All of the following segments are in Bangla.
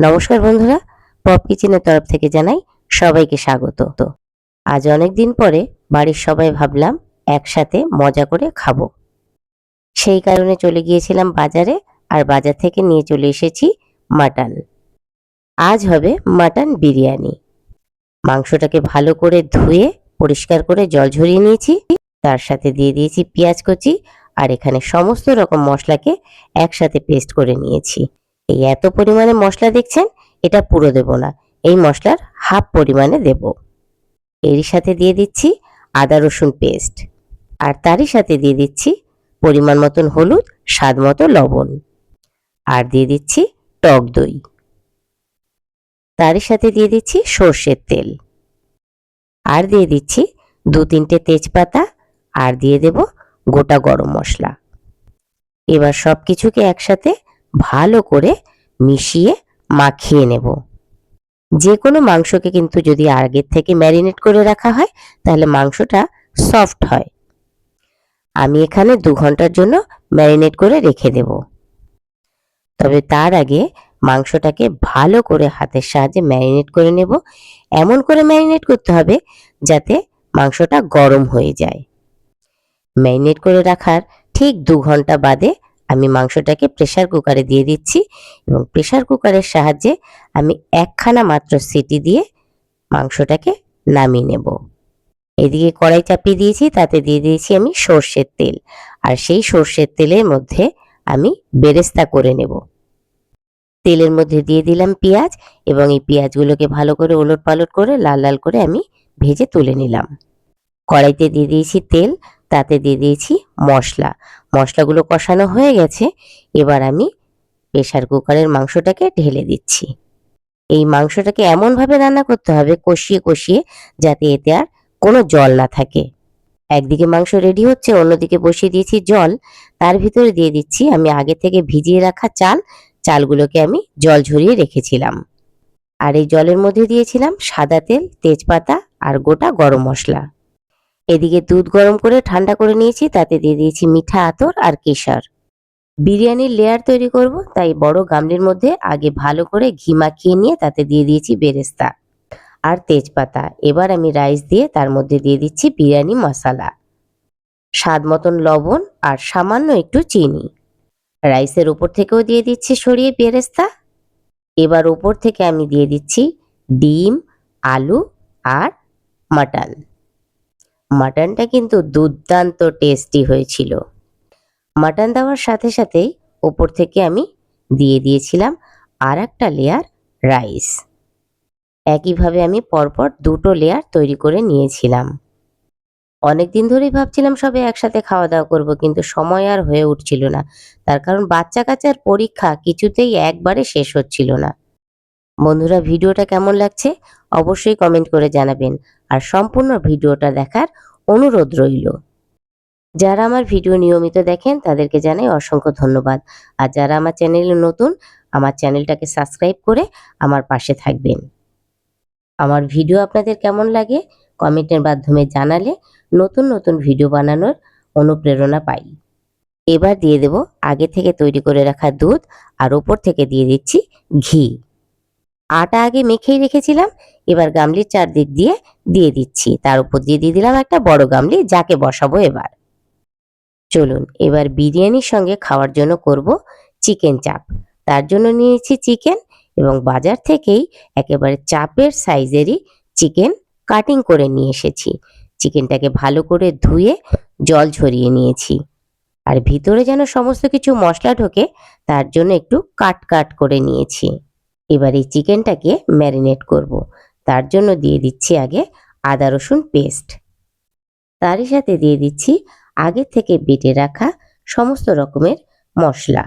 নমস্কার বন্ধুরা, পপ কিচেনের তরফ থেকে জানাই সবাইকে স্বাগত। তো আজ অনেক দিন পরে বাড়ির সবাই ভাবলাম একসাথে মজা করে খাব। সেই কারণে চলে গিয়েছিলাম বাজারে আর বাজার থেকে নিয়ে চলে এসেছি মাটন। আজ হবে মাটন বিরিয়ানি। মাংসটাকে ভালো করে ধুয়ে, পরিষ্কার করে জল ঝরিয়ে নিয়েছি। তার সাথে দিয়ে দিয়েছি পেঁয়াজ কুচি আর এখানে সমস্ত রকম মশলাকে একসাথে পেস্ট করে নিয়েছি। এই এত পরিমাণে মশলা দেখছেন? এটা পুরো দেব না। এই মশলার হাফ পরিমাণে দেব। এরই সাথে দিয়ে দিচ্ছি আদা রসুন পেস্ট। আর তারই সাথে দিয়ে দিচ্ছি পরিমাণ মতন হলুদ, স্বাদ মতো লবণ। আর দিয়ে দিচ্ছি টক দই। তারই সাথে দিয়ে দিচ্ছি সর্ষের তেল। আর দিয়ে দিচ্ছি দু তিনটে তেজপাতা। আর দিয়ে দেব গোটা গরম মশলা। এবার সব কিছুকে একসাথে ভালো করে মিশিয়ে মাখিয়ে নেব। যে কোনো মাংসকে কিন্তু যদি আগের থেকে ম্যারিনেট করে রাখা হয়, তাহলে মাংসটা সফট হয়। আমি এখানে দু ঘণ্টার জন্য ম্যারিনেট করে রেখে দেব। তবে তার আগে মাংসটাকে ভালো করে হাতের সাহায্যে ম্যারিনেট করে নেব। এমন করে ম্যারিনেট করতে হবে যাতে মাংসটা গরম হয়ে যায়। ম্যারিনেট করে রাখার ঠিক দু ঘণ্টা বাদে আমি মাংসটাকে প্রেসার কুকারে দিয়ে দিচ্ছি এবং প্রেসার কুকারের সাহায্যে আমি একখানা মাত্র সিটি দিয়ে মাংসটাকে নামিয়ে নেব। এদিকে কড়াই চাপিয়ে দিয়েছি, তাতে দিয়ে দিয়েছি আমি সর্ষের তেল। আর সেই সর্ষের তেলের মধ্যে আমি বেরেস্তা করে নেব। তেলের মধ্যে দিয়ে দিলাম পেঁয়াজ এবং এই পেঁয়াজগুলোকে ভালো করে ওলট পালট করে লাল লাল করে আমি ভেজে তুলে নিলাম। কড়াইতে দিয়ে দিয়েছি তেল তাতে দিয়ে দিয়েছি মশলা। মশলাগুলো কষানো হয়ে গেছে। এবার আমি প্রেসার কুকারের মাংসটাকে ঢেলে দিচ্ছি। এই মাংসটাকে এমনভাবে রান্না করতে হবে কষিয়ে কষিয়ে যাতে এতে আর কোনো জল না থাকে। একদিকে মাংস রেডি হচ্ছে, অন্যদিকে বসিয়ে দিয়েছি জল। তার ভিতরে দিয়ে দিচ্ছি আমি আগে থেকে ভিজিয়ে রাখা চাল। চালগুলোকে আমি জল ঝরিয়ে রেখেছিলাম। আর এই জলের মধ্যে দিয়েছিলাম সাদা তেল, তেজপাতা আর গোটা গরম মশলা। এদিকে দুধ গরম করে ঠান্ডা করে নিয়েছি, তাতে দিয়ে দিয়েছি মিঠা আতর আর কেশর। বিরিয়ানির লেয়ার তৈরি করব, তাই বড় গামলির মধ্যে আগে ভালো করে ঘি মাখিয়ে নিয়ে তাতে দিয়ে দিয়েছি বেরেস্তা আর তেজপাতা। এবার আমি রাইস দিয়ে তার মধ্যে দিয়ে দিচ্ছি বিরিয়ানি মশলা। স্বাদ মতন লবণ আর সামান্য একটু চিনি। রাইসের উপর থেকেও দিয়ে দিচ্ছি সরিয়ে বেরেস্তা। এবার উপর থেকে আমি দিয়ে দিচ্ছি ডিম, আলু আর মাটন। মাটনটা কিন্তু দুর্দান্ত টেস্টি হয়েছিল। মাটন দেওয়ার সাথে সাথেই ওপর থেকে আমি দিয়ে দিয়েছিলাম আর একটা লেয়ার রাইস একইভাবে আমি পরপর দুটো লেয়ার তৈরি করে নিয়েছিলাম। অনেক দিন ধরেই ভাবছিলাম সবে একসাথে খাওয়া দাওয়া করব, কিন্তু সময় আর হয়ে উঠছিল না। তার কারণ বাচ্চা কাচ্চার পরীক্ষা কিছুতেই একবারে শেষ হচ্ছিল না। বন্ধুরা, ভিডিওটা কেমন লাগছে? অবশ্যই কমেন্ট করে জানাবেন। আর সম্পূর্ণ ভিডিওটা দেখার অনুরোধ রইল। যারা আমার ভিডিও নিয়মিত দেখেন, তাদেরকে জানাই অসংখ্য ধন্যবাদ। আর যারা আমার চ্যানেলে নতুন, আমার চ্যানেলটাকে সাবস্ক্রাইব করে আমার পাশে থাকবেন। আমার ভিডিও আপনাদের কেমন লাগে, কমেন্টের মাধ্যমে জানালে নতুন নতুন ভিডিও বানানোর অনুপ্রেরণা পাই। এবার দিয়ে দেব আগে থেকে তৈরি করে রাখা দুধ আর ওপর থেকে দিয়ে দিচ্ছি ঘি। আটা আগে মেখেই রেখেছিলাম, এবার গামলির চারদিক দিয়ে দিয়ে দিচ্ছি। তার উপর দিয়ে দিয়ে দিলাম একটা বড় গামলি, যাকে বসাবো এবার। চলুন, এবার বিরিয়ানির সঙ্গে খাওয়ার জন্য করব চিকেন চাপ। তার জন্য নিয়েছি চিকেন এবং বাজার থেকেই একেবারে চাপের সাইজেরই চিকেন কাটিং করে নিয়ে এসেছি। চিকেনটাকে ভালো করে ধুয়ে জল ঝরিয়ে নিয়েছি। আর ভিতরে যেন সমস্ত কিছু মশলা ঢোকে, তার জন্য একটু কাট কাট করে নিয়েছি। এবার এই চিকেনটাকে ম্যারিনেট করব। তার জন্য দিয়ে দিচ্ছি আগে আদা রসুন পেস্ট। তারই সাথে দিয়ে দিচ্ছি আগে থেকে বেটে রাখা সমস্ত রকমের মশলা।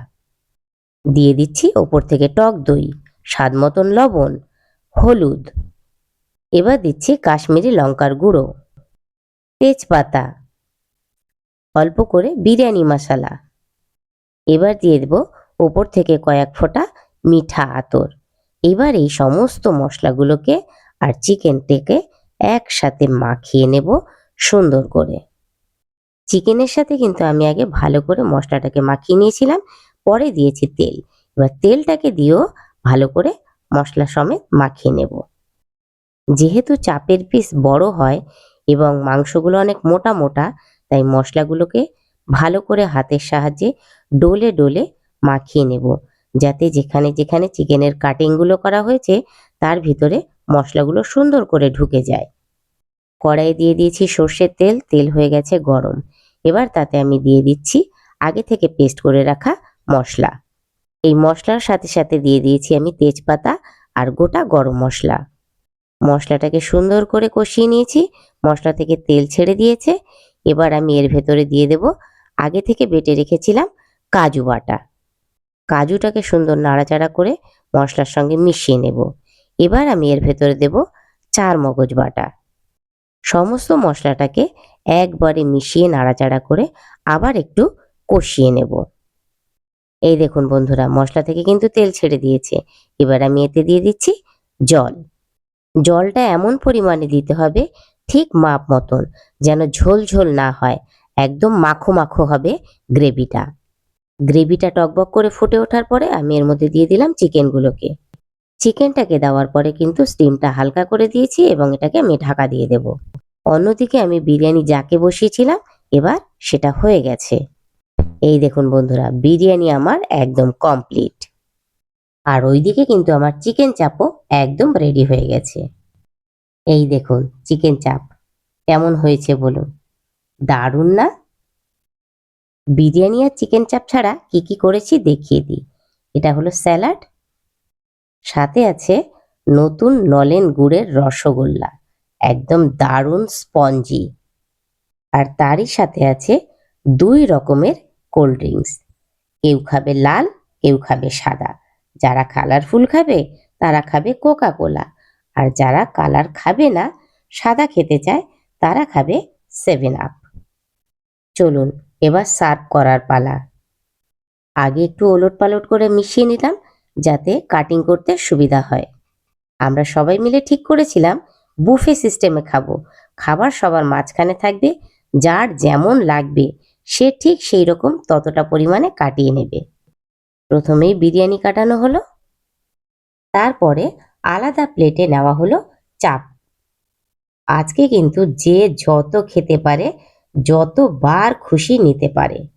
দিয়ে দিচ্ছি ওপর থেকে টক দই, স্বাদ মতন লবণ, হলুদ। এবার দিচ্ছি কাশ্মীরি লঙ্কার গুঁড়ো। তেজপাতা। অল্প করে বিরিয়ানি মশলা। এবার দিয়ে দেব ওপর থেকে কয়েক ফোঁটা মিঠা আতর। এবার এই সমস্ত মশলাগুলোকে আর চিকেনটাকে একসাথে মাখিয়ে নেব সুন্দর করে। চিকেনের সাথে কিন্তু আমি আগে ভালো করে মশলাটাকে মাখিয়ে নিয়েছিলাম, পরে দিয়েছি তেল। এবার তেলটাকে দিয়েও ভালো করে মশলা সমেত মাখিয়ে নেব। যেহেতু চাপের পিস বড় হয় এবং মাংসগুলো অনেক মোটা মোটা, তাই মশলাগুলোকে ভালো করে হাতের সাহায্যে ডোলে ডোলে মাখিয়ে নেব। যাতে যেখানে যেখানে চিকেনের কাটিংগুলো করা হয়েছে, তার ভিতরে মশলাগুলো সুন্দর করে ঢুকে যায়। কড়াইয়ে দিয়ে দিয়েছি সর্ষের তেল তেল হয়ে গেছে গরম। এবার তাতে আমি দিয়ে দিচ্ছি আগে থেকে পেস্ট করে রাখা মশলা। এই মশলার সাথে সাথে দিয়ে দিয়েছি আমি তেজপাতা আর গোটা গরম মশলা। মশলাটাকে সুন্দর করে কষিয়ে নিয়েছি, মশলা থেকে তেল ছেড়ে দিয়েছে। এবার আমি এর ভেতরে দিয়ে দেব, আগে থেকে বেটে রেখেছিলাম কাজু বাটা। কাজুটাকে সুন্দর নাড়াচাড়া করে মশলার সঙ্গে মিশিয়ে নেব। এবার আমি এর ভেতরে দেব চার মগজ বাটা। সমস্ত মশলাটাকে একবারে মিশিয়ে নাড়াচাড়া করে আবার একটু কষিয়ে নেব। এই দেখুন বন্ধুরা, মশলা থেকে কিন্তু তেল ছেড়ে দিয়েছে। এবার আমি এতে দিয়ে দিচ্ছি জল। জলটা এমন পরিমাণে দিতে হবে ঠিক মাপ মতন, যেন ঝোল ঝোল না হয়, একদম মাখো মাখো হবে গ্রেভিটা। গ্রেভিটা টকবক করে ফুটে ওঠার পরে আমি এর মধ্যে দিয়ে দিলাম চিকেনগুলোকে। চিকেনটাকে দেওয়ার পরে কিন্তু স্টিমটা হালকা করে দিয়েছি এবং এটাকে আমি ঢাকা দিয়ে দেব। অন্যদিকে আমি বিরিয়ানি যাকে বসিয়েছিলাম, এবার সেটা হয়ে গেছে। এই দেখুন বন্ধুরা, বিরিয়ানি আমার একদম কমপ্লিট আর ওইদিকে কিন্তু আমার চিকেন চাপও একদম রেডি হয়ে গেছে। এই দেখুন, চিকেন চাপ কেমন হয়েছে বলুন? দারুণ না? বিরিয়ানি আর চিকেন চাপ ছাড়া কি কি করেছি দেখিয়ে দিই। এটা হলো স্যালাড, সাথে আছে নতুন নলেন গুড়ের রসগোল্লা, একদম দারুণ স্পঞ্জি। আর তারই সাথে আছে দুই রকমের কোল্ড ড্রিঙ্কস। কেউ খাবে লাল, কেউ খাবে সাদা। যারা কালারফুল খাবে, তারা খাবে কোকা কোলা আর যারা কালার খাবে না, সাদা খেতে চায়, তারা খাবে সেভেন আপ। চলুন এবার সার্ভ করার পালা। আগে একটু ওলট পালট করে মিশিয়ে নিলাম, যাতে কাটিং করতে সুবিধা হয়। আমরা সবাই মিলে ঠিক করেছিলাম, বুফে সিস্টেমে খাব। খাবার সবার মাঝখানে থাকবে, যার যেমন লাগবে, সে ঠিক সেই রকম ততটা পরিমাণে কাটিয়ে নেবে। প্রথমেই বিরিয়ানি কাটানো হলো। তারপরে আলাদা প্লেটে নেওয়া হলো চাপ। আজকে কিন্তু যে যত খেতে পারে যতবার খুশি নিতে পারে।